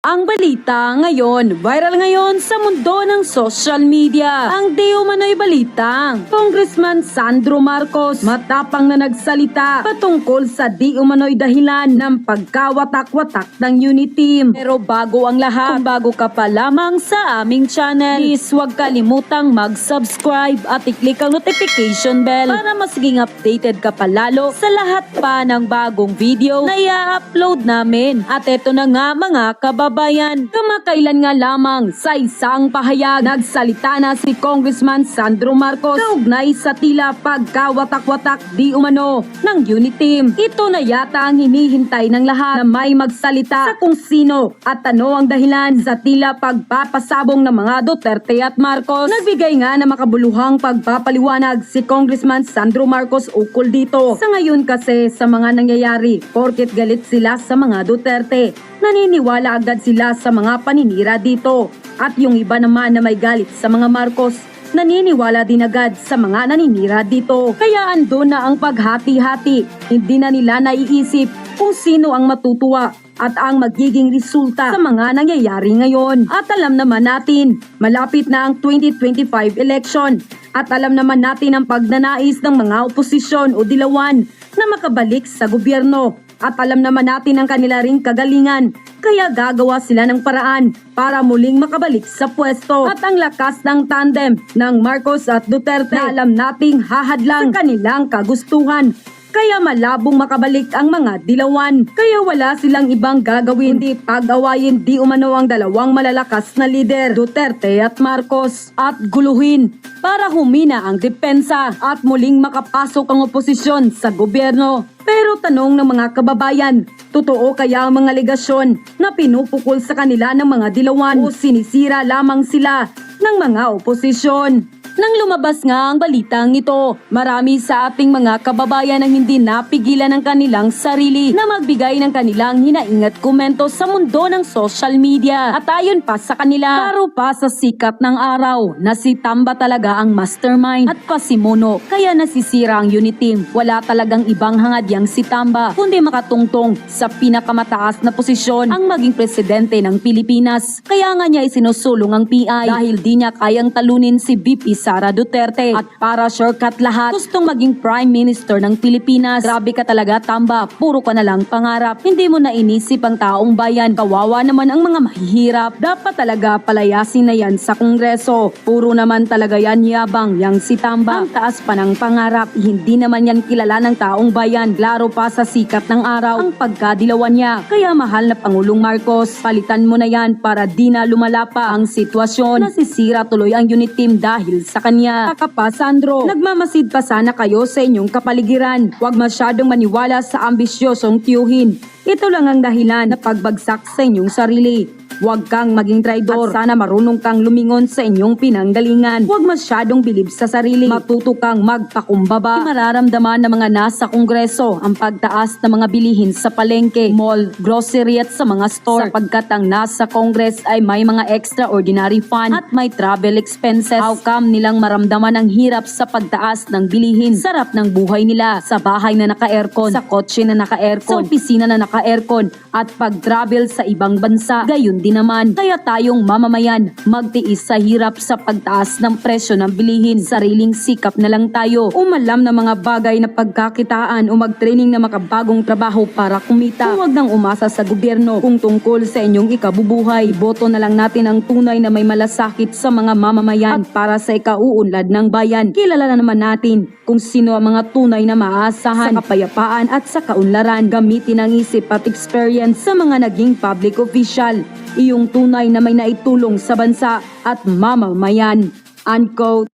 Ang balita ngayon, viral ngayon sa mundo ng social media. Ang di umano'y balitang Congressman Sandro Marcos matapang na nagsalita patungkol sa di umano'y dahilan ng pagkawatak-watak ng unit team. Pero bago ang lahat, kung bago ka pa lamang sa aming channel, please huwag kalimutang mag-subscribe at i-click ang notification bell para mas maging updated ka palalo sa lahat pa ng bagong video na i-upload namin. At eto na nga mga kababayan, kamakailan nga lamang sa isang pahayag, nagsalita na si Congressman Sandro Marcos kaugnay sa tila pagkawatak-watak di umano ng unit team. Ito na yata ang hinihintay ng lahat na may magsalita sa kung sino at ano ang dahilan sa tila pagpapasabong ng mga Duterte at Marcos. Nagbigay nga na makabuluhang pagpapaliwanag si Congressman Sandro Marcos ukol dito. Sa ngayon kasi sa mga nangyayari, porket galit sila sa mga Duterte, naniniwala agad sila sa mga paninira dito. At yung iba naman na may galit sa mga Marcos, naniniwala din agad sa mga naninira dito. Kaya ando na ang paghati-hati. Hindi na nila naiisip kung sino ang matutuwa at ang magiging resulta sa mga nangyayari ngayon. At alam naman natin, malapit na ang 2025 election. At alam naman natin ang pagnanais ng mga oposisyon o dilawan na makabalik sa gobyerno. At alam naman natin ang kanila ring kagalingan, kaya gagawa sila ng paraan para muling makabalik sa pwesto. At ang lakas ng tandem ng Marcos at Duterte na alam nating hahadlang sa kanilang kagustuhan. Kaya malabong makabalik ang mga dilawan. Kaya wala silang ibang gagawin. Hindi pag-awayin di umano ang dalawang malalakas na lider, Duterte at Marcos. At guluhin para humina ang depensa at muling makapasok ang oposisyon sa gobyerno. Pero tanong ng mga kababayan, totoo kaya ang mga legasyon na pinupukol sa kanila ng mga dilawan o sinisira lamang sila ng mga oposisyon? Nang lumabas nga ang balitang ito, marami sa ating mga kababayan ang hindi napigilan ng kanilang sarili na magbigay ng kanilang hinaing at komento sa mundo ng social media. At ayon pa sa kanila, paro pa sa sikat ng araw na si Tamba talaga ang mastermind at pasimuno kaya nasisira ang unit team. Wala talagang ibang hangad yang si Tamba kundi makatungtong sa pinakamataas na posisyon ang maging presidente ng Pilipinas. Kaya nga niya isinusulong ang PI dahil di niya kayang talunin si VP Sara Duterte. At para shortcut lahat, gustong maging Prime Minister ng Pilipinas. Grabe ka talaga, Tamba. Puro ka na lang pangarap. Hindi mo na inisip ang taong bayan. Kawawa naman ang mga mahihirap. Dapat talaga palayasin na yan sa Kongreso. Puro naman talaga yan yabang yang si Tamba. Ang taas pa ng pangarap. Hindi naman yan kilala ng taong bayan. Klaro pa sa sikat ng araw ang pagkadilawan niya. Kaya mahal na Pangulong Marcos, palitan mo na yan para di na lumala pa ang sitwasyon. Nasisira tuloy ang unit team dahil sa kanya. Saka pa, Sandro, nagmamasid pa sana kayo sa inyong kapaligiran. Huwag masyadong maniwala sa ambisyosong tiyuhin. Ito lang ang dahilan na pagbagsak sa inyong sarili. Huwag kang maging traidor at sana marunong kang lumingon sa inyong pinanggalingan. Huwag masyadong bilib sa sarili. Matuto kang magpakumbaba. Mararamdaman ng mga nasa kongreso ang pagtaas ng mga bilihin sa palengke, mall, grocery at sa mga store. Sapagkat ang nasa kongres ay may mga extraordinary fund at may travel expenses. How come nilang maramdaman ang hirap sa pagtaas ng bilihin? Sarap ng buhay nila sa bahay na naka-aircon, sa kotse na naka-aircon, sa opisina na naka-aircon at pag-travel sa ibang bansa. Gayon din naman. Kaya tayong mamamayan magtiis sa hirap sa pagtaas ng presyo ng bilihin. Sariling sikap na lang tayo. Umalam ng mga bagay na pagkakitaan o mag-training na makabagong trabaho para kumita. Huwag nang umasa sa gobyerno kung tungkol sa inyong ikabubuhay. Boto na lang natin ang tunay na may malasakit sa mga mamamayan at para sa ikauunlad ng bayan. Kilala na naman natin kung sino ang mga tunay na maaasahan sa kapayapaan at sa kaunlaran. Gamitin ang isip at experience sa mga naging public official. Iyong tunay na may naitulong sa bansa at mamamayan. Unquote.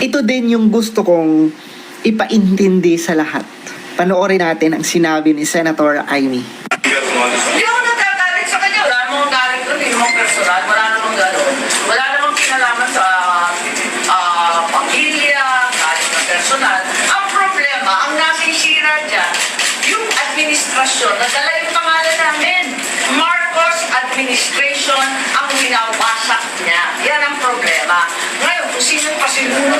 Ito din yung gusto kong ipaintindi sa lahat. Panoorin natin ang sinabi ni Senator Amy. Hindi ako nagkagalit sa kanya. Wala namang galit doon. Hindi namang personal. Wala namang gano'n. Wala namang kinalaman sa ah, pamilya, galit na personal. Ang problema, ang nasisira dyan, yung administrasyon, nadala yung pangalan namin. Marcos Administration ang winawasak niya. Yan ang problema. Ngayon, kung sino pa